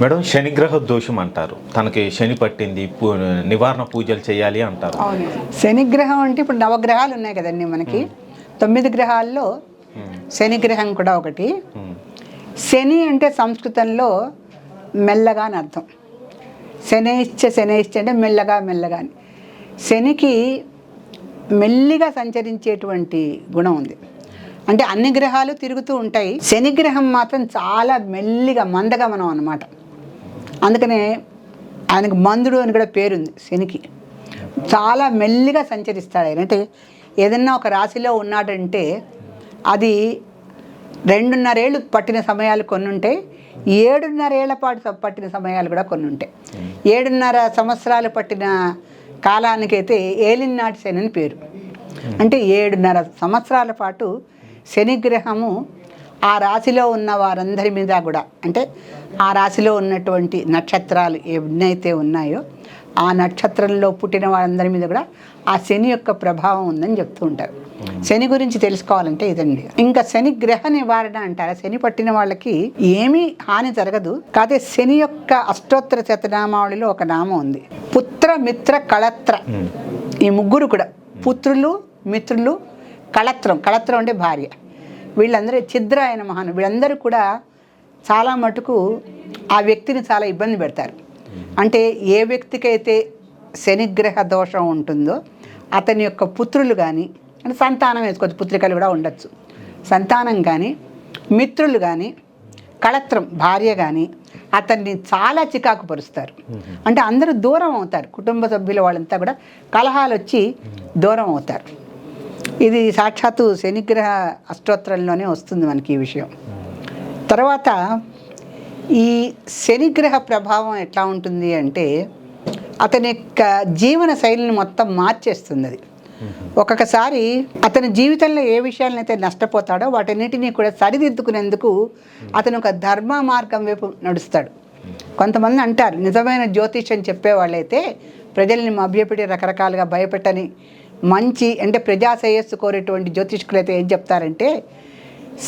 Madam శనిగ్రహ దోషం అంటారు. తనకి శని పట్టింది నివారణ పూజలు చేయాలి అంటారు. శనిగ్రహం అంటే ఇప్పుడు నవగ్రహాలు ఉన్నాయి కదండి మనకి. తొమ్మిది గ్రహాల్లో శనిగ్రహం కూడా ఒకటి. శని అంటే సంస్కృతంలో మెల్లగా అని అర్థం. శనైశ్చ శనైశ్చ అంటే మెల్లగా మెల్లగా అని. శనికి మెల్లిగా సంచరించేటువంటి గుణం ఉంది. అంటే అన్ని గ్రహాలు తిరుగుతూ ఉంటాయి. శని గ్రహం మాత్రం చాలా మెల్లిగా మందగమనం అన్నమాట. అందుకనే ఆయనకు మందుడు అని కూడా పేరుంది శనికి. చాలా మెల్లిగా సంచరిస్తాడు ఆయన. అంటే ఏదన్నా ఒక రాశిలో ఉన్నాడంటే అది రెండున్నరేళ్ళు పట్టిన సమయాలు కొన్ని ఉంటాయి ఏడున్నరేళ్ళ పాటు పట్టిన సమయాలు కూడా కొన్ని ఉంటాయి ఏడున్నర సంవత్సరాలు పట్టిన కాలానికైతే ఏలినాటి శని అని పేరు. అంటే ఏడున్నర సంవత్సరాల పాటు శనిగ్రహము ఆ రాశిలో ఉన్న వారందరి మీద కూడా అంటే ఆ రాశిలో ఉన్నటువంటి నక్షత్రాలు ఎన్నైతే ఉన్నాయో ఆ నక్షత్రంలో పుట్టిన వారందరి మీద కూడా ఆ శని యొక్క ప్రభావం ఉందని చెప్తూ ఉంటారు. శని గురించి తెలుసుకోవాలంటే ఇదండి. ఇంకా శని గ్రహ నివారణ అంటారా? శని పట్టిన వాళ్ళకి ఏమీ హాని జరగదు. కాకపోతే శని యొక్క అష్టోత్తర శతనామావళిలో ఒక నామం ఉంది. పుత్ర మిత్ర కళత్ర. ఈ ముగ్గురు కూడా పుత్రులు మిత్రులు కళత్రం. కళత్రం అంటే భార్య. వీళ్ళందరూ ఛిద్ర అయిన మహాను వీళ్ళందరూ కూడా చాలా మటుకు ఆ వ్యక్తిని చాలా ఇబ్బంది పెడతారు. అంటే ఏ వ్యక్తికైతే శనిగ్రహ దోషం ఉంటుందో అతని యొక్క పుత్రులు కానీ అంటే సంతానం వేసుకోవచ్చు. పుత్రికలు కూడా ఉండొచ్చు. సంతానం కానీ మిత్రులు కానీ కళత్రం భార్య కానీ అతన్ని చాలా చికాకు పరుస్తారు. అంటే అందరూ దూరం అవుతారు. కుటుంబ సభ్యుల వాళ్ళంతా కూడా కలహాలు వచ్చి దూరం అవుతారు. ఇది సాక్షాత్తు శనిగ్రహ అష్టోత్తరంలోనే వస్తుంది మనకి ఈ విషయం. తర్వాత ఈ శనిగ్రహ ప్రభావం ఎట్లా ఉంటుంది అంటే అతని యొక్క జీవన శైలిని మొత్తం మార్చేస్తుంది అది. ఒక్కొక్కసారి అతని జీవితంలో ఏ విషయాలనైతే నష్టపోతాడో వాటన్నిటినీ కూడా సరిదిద్దుకునేందుకు అతను ఒక ధర్మ మార్గం వైపు నడుస్తాడు. కొంతమంది అంటారు నిజమైన జ్యోతిష్యం చెప్పేవాళ్ళైతే ప్రజల్ని మభ్యపెట్టి రకరకాలుగా భయపెట్టని మంచి అంటే ప్రజా శ్రేయస్సు కోరేటువంటి జ్యోతిష్కులు అయితే ఏం చెప్తారంటే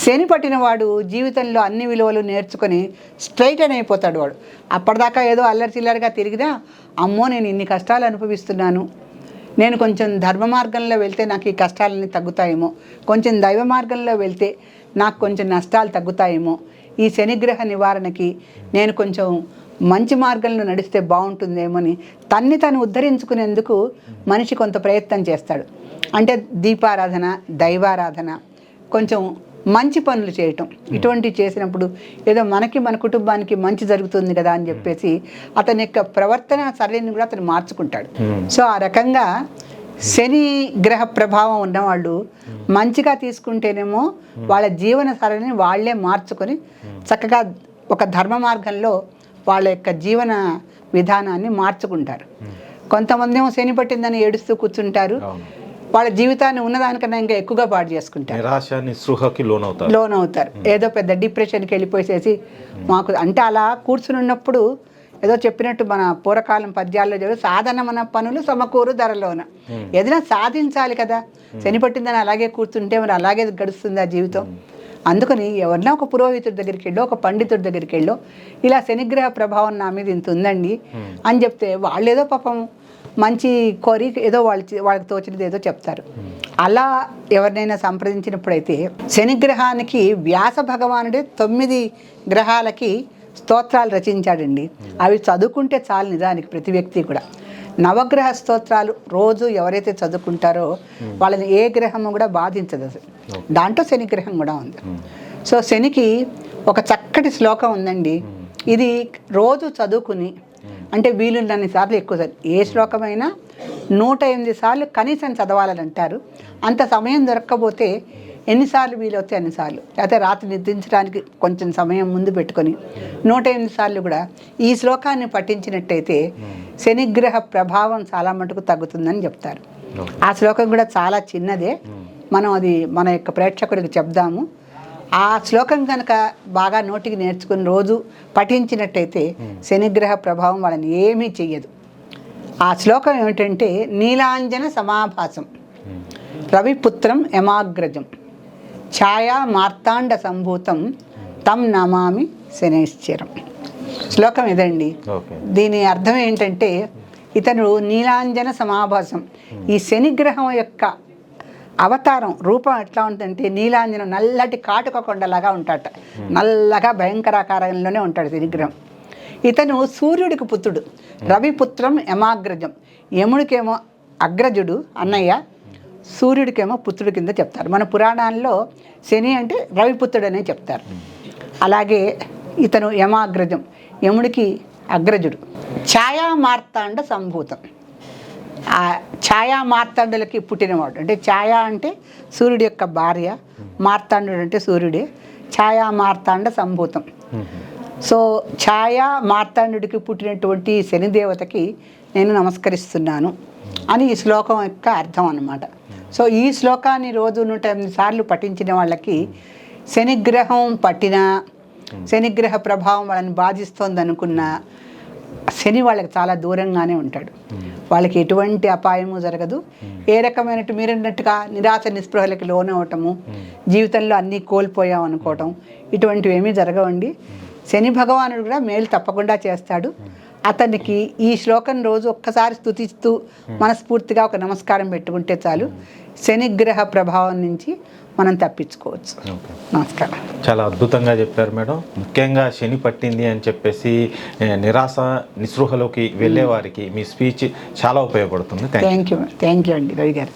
శని పట్టిన వాడు జీవితంలో అన్ని విలువలు నేర్చుకొని స్ట్రైట్ అని అయిపోతాడు వాడు. అప్పటిదాకా ఏదో అల్లరి చిల్లరిగా తిరిగినా అమ్మో నేను ఇన్ని కష్టాలు అనుభవిస్తున్నాను. నేను కొంచెం ధర్మ మార్గంలో వెళ్తే నాకు ఈ కష్టాలన్నీ తగ్గుతాయేమో. కొంచెం దైవ మార్గంలో వెళ్తే నాకు కొంచెం నష్టాలు తగ్గుతాయేమో. ఈ శనిగ్రహ నివారణకి నేను కొంచెం మంచి మార్గంలో నడిస్తే బాగుంటుందేమో అని తన్ని తను ఉద్ధరించుకునేందుకు మనిషి కొంత ప్రయత్నం చేస్తాడు. అంటే దీపారాధన దైవారాధన కొంచెం మంచి పనులు చేయటం. ఇటువంటివి చేసినప్పుడు ఏదో మనకి మన కుటుంబానికి మంచి జరుగుతుంది కదా అని చెప్పేసి అతని యొక్క ప్రవర్తన సరైన కూడా అతను మార్చుకుంటాడు. సో ఆ రకంగా శని గ్రహ ప్రభావం ఉన్నవాళ్ళు మంచిగా తీసుకుంటేనేమో వాళ్ళ జీవన సరళిని వాళ్ళే మార్చుకొని చక్కగా ఒక ధర్మ మార్గంలో వాళ్ళ యొక్క జీవన విధానాన్ని మార్చుకుంటారు. కొంతమంది ఏమో శని పట్టిందని ఏడుస్తూ కూర్చుంటారు. వాళ్ళ జీవితాన్ని ఉన్నదానికన్నా ఇంకా ఎక్కువగా పాడు చేసుకుంటారు. నిరాశ నిస్పృహకి లోనవుతారు. లోన్ అవుతారు ఏదో పెద్ద డిప్రెషన్కి వెళ్ళిపోయేసేసి మాకు అంటే అలా కూర్చుని ఉన్నప్పుడు ఏదో చెప్పినట్టు మన పూర్వకాలం పద్యాల్లో చదివి సాధనమన పనులు సమకూరు ధరలోన. ఏదైనా సాధించాలి కదా. శని పట్టిందని అలాగే కూర్చుంటే మరి అలాగే గడుస్తుంది ఆ జీవితం. అందుకని ఎవరినా ఒక పురోహితుడి దగ్గరికి వెళ్ళో ఒక పండితుడి దగ్గరికి వెళ్ళో ఇలా శనిగ్రహ ప్రభావం నా మీద ఇంత ఉందండి అని చెప్తే వాళ్ళు ఏదో పాపం మంచి కోరి ఏదో వాళ్ళు వాళ్ళకి తోచినది ఏదో చెప్తారు. అలా ఎవరినైనా సంప్రదించినప్పుడైతే శనిగ్రహానికి వ్యాస భగవానుడే తొమ్మిది గ్రహాలకి స్తోత్రాలు రచించాడండి. అవి చదువుకుంటే చాలు నిజానికి ప్రతి వ్యక్తి కూడా. నవగ్రహ స్తోత్రాలు రోజు ఎవరైతే చదువుకుంటారో వాళ్ళని ఏ గ్రహము కూడా బాధించదు దాంట్లో శనిగ్రహం కూడా ఉంది. సో శనికి ఒక చక్కటి శ్లోకం ఉందండి. ఇది రోజు చదువుకుని అంటే వీలున్నన్ని సార్లు ఎక్కువ ఏ శ్లోకమైనా నూట ఎనిమిది సార్లు కనీసం చదవాలని అంటారు. అంత సమయం దొరక్కపోతే ఎన్నిసార్లు వీలవుతే అన్నిసార్లు లేకపోతే రాత్రి నిద్రించడానికి కొంచెం సమయం ముందు పెట్టుకొని నూట ఎనిమిది సార్లు కూడా ఈ శ్లోకాన్ని పఠించినట్టయితే శనిగ్రహ ప్రభావం చాలా మటుకు తగ్గుతుందని చెప్తారు. ఆ శ్లోకం కూడా చాలా చిన్నదే. మనం అది మన యొక్క ప్రేక్షకుడికి చెప్దాము. ఆ శ్లోకం కనుక బాగా నోటికి నేర్చుకుని రోజు పఠించినట్టయితే శనిగ్రహ ప్రభావం వాళ్ళని ఏమీ చెయ్యదు. ఆ శ్లోకం ఏమిటంటే నీలాంజన సమాభాసం. రవిపుత్రం యమాగ్రజం. ఛాయా మార్తాండ సంభూతం తం నమామి శనైశ్చరం. శ్లోకం ఇదండి. దీని అర్థం ఏంటంటే ఇతను నీలాంజన సమాభాసం ఈ శనిగ్రహం యొక్క అవతారం రూపం ఎట్లా ఉంటుందంటే నీలాంజనం నల్లటి కాటుక కొండలాగా ఉంటాడట నల్లగా భయంకరాకారంలోనే ఉంటాడు శనిగ్రహం. ఇతను సూర్యుడికి పుత్రుడు రవిపుత్రం యమాగ్రజం యముడికేమో అగ్రజుడు అన్నయ్య సూర్యుడికేమో పుత్రుడి కింద చెప్తారు. మన పురాణాల్లో శని అంటే రవిపుత్రుడు అనే చెప్తారు. అలాగే ఇతను యమాగ్రజం యముడికి అగ్రజుడు. ఛాయా మార్తాండ సంభూతం. ఆ ఛాయా మార్తాండులకి పుట్టినవాడు. అంటే ఛాయా అంటే సూర్యుడి యొక్క భార్య మార్తాండుడు అంటే సూర్యుడే. ఛాయా మార్తాండ సంభూతం. సో ఛాయా మార్తాండుడికి పుట్టినటువంటి శనిదేవతకి నేను నమస్కరిస్తున్నాను అని ఈ శ్లోకం యొక్క అర్థం అన్నమాట. సో ఈ శ్లోకాన్ని రోజు నూట ఎనిమిది సార్లు పఠించిన వాళ్ళకి శనిగ్రహం పట్టిన శనిగ్రహ ప్రభావం వాళ్ళని బాధిస్తోంది అనుకున్న శని వాళ్ళకి చాలా దూరంగానే ఉంటాడు. వాళ్ళకి ఎటువంటి అపాయము జరగదు. ఏ రకమైన మీరు అన్నట్టుగా నిరాశ నిస్పృహలకి లోనవటము జీవితంలో అన్నీ కోల్పోయాం అనుకోవటం ఇటువంటివి ఏమీ జరగవండి. శని భగవానుడు కూడా మేలు తప్పకుండా చేస్తాడు. అతనికి ఈ శ్లోకం రోజు ఒక్కసారి స్తుతిస్తూ మనస్ఫూర్తిగా ఒక నమస్కారం పెట్టుకుంటే చాలు. శనిగ్రహ ప్రభావం నుంచి మనం తప్పించుకోవచ్చు. నమస్కారం. చాలా అద్భుతంగా చెప్పారు మేడం. ముఖ్యంగా శని పట్టింది అని చెప్పేసి నిరాశ నిస్పృహలోకి వెళ్ళే వారికి మీ స్పీచ్ చాలా ఉపయోగపడుతుంది. థ్యాంక్ యూ థ్యాంక్ యూ అండి రవి గారు.